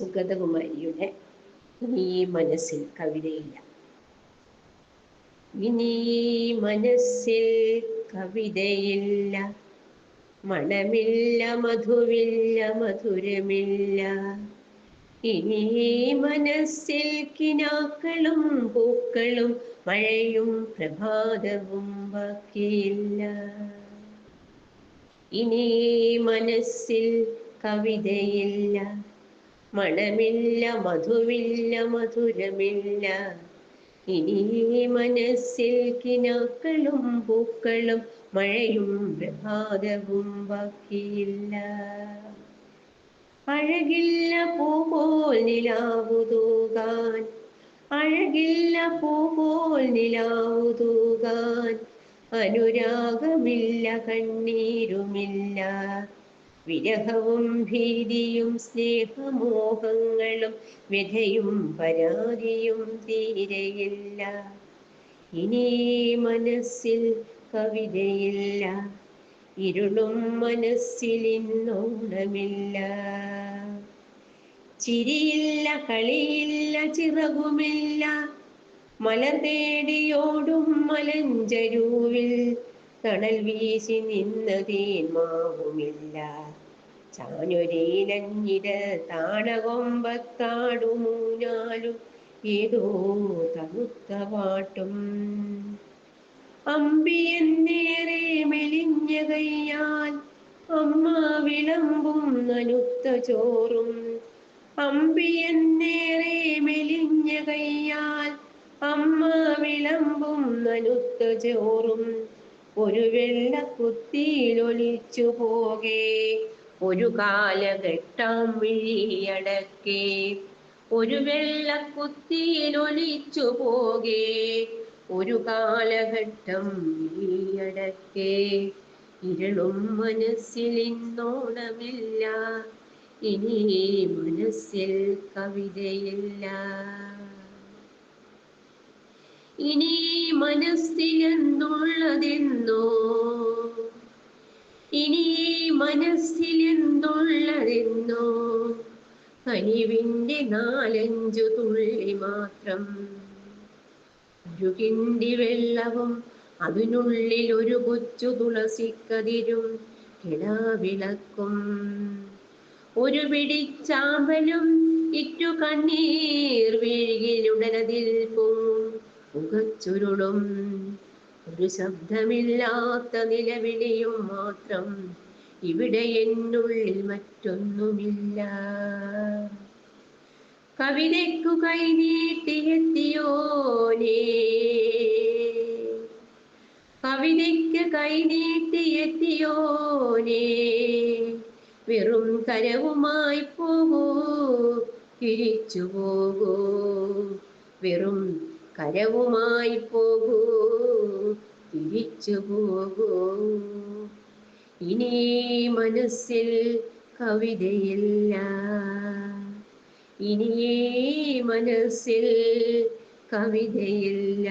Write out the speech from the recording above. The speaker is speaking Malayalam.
സുഗതകുമാരിയുടെ നീ മനസ്സിൽ കവിതയില്ല. ഇനി മനസ്സിൽ കവിതയില്ല. മണമില്ല മധുവില്ല മധുരമില്ല. ഇനി മനസ്സിൽ കിനാക്കളും പൂക്കളും മഴയും പ്രഭാതവും ബാക്കിയില്ല. ഇനി മനസ്സിൽ കവിതയില്ല. മണമില്ല മധുവില്ല മധുരമില്ല. ഇനി മനസ്സിൽ കിനാക്കളും പൂക്കളും മഴയും പ്രഭാതവും ബാക്കിയില്ല. അഴകില്ല പൂപോൽ നിലാവുതൂകാൻ അഴകില്ല പൂപോൽ നിലാവുതൂകാൻ അനുരാഗമില്ല കണ്ണീരുമില്ല. വിരഹവും ഭീതിയും സ്നേഹമോഹങ്ങളും വിധയും പരാതിയും തീരയില്ല. ഇനി മനസ്സിൽ കവിതയില്ല. ഇരുളും മനസ്സിൽ ഇന്നോണമില്ല ചിരിയില്ല കളിയില്ല ചിറകുമില്ല. മല തേടിയോടും മലഞ്ചരൂവിൽ തണൽ വീശി നിന്ന് തീന്മാവുമില്ല ചാഞ്ഞൊരയിലഞ്ഞിര താണകൊമ്പത്താടുമൂഞ്ഞാലും ഏതോ തണുത്ത പാട്ടും. അമ്പിയെന്നേറെ മെലിഞ്ഞ കയ്യാൽ അമ്മ വിളമ്പും നനുത്ത ചോറും. അമ്പിയെന്നേറെ മെലിഞ്ഞ കയ്യാൽ അമ്മ വിളമ്പും നനുത്ത ചോറും. ഒരു വെള്ളക്കുത്തിയിലൊലിച്ചു പോകെ. ഒരു കാലഘട്ടം വിഴിയടക്കെ. ഒരു വെള്ളക്കുത്തിയിലൊലിച്ചു പോകെ. ഒരു കാലഘട്ടം വിഴിയടക്കെ. ഇരുളും മനസ്സിൽ ഇന്നോണമില്ല. ഇനി മനസ്സിൽ കവിതയില്ല. ഇനി മനസ്സിലെന്നുള്ളതെന്നോ ഇനി മനസ്സിലെന്നുള്ളതെന്നോ കനിവിന്റെ നാലഞ്ചു തുള്ളി മാത്രം. ഒരു കിണ്ടി വെള്ളവും അതിനുള്ളിൽ ഒരു കൊച്ചു തുളസിക്കതിരും കിടാവിളക്കും. ഒരു പിടിച്ചാമ്പലും ഇറ്റു കണ്ണീർ വീഴുകിലുടനതിൽ പൊങ്ങും. മുഖച്ചുരുളും. ഒരു ശബ്ദമില്ലാത്ത നിലവിളിയും മാത്രം ഇവിടെ എന്നുള്ളിൽ മറ്റൊന്നുമില്ല. കവിതയ്ക്കു കൈനീട്ടിയെത്തിയോനേ കവിതയ്ക്ക് കൈനീട്ടിയെത്തിയോനേ വെറും കരവുമായി പോകൂ തിരിച്ചു പോകൂ. വെറും കരവുമായി പോകൂ തിരിച്ചു പോകൂ. ഇനി മനസ്സിൽ കവിതയില്ല. ഇനി മനസ്സിൽ കവിതയില്ല.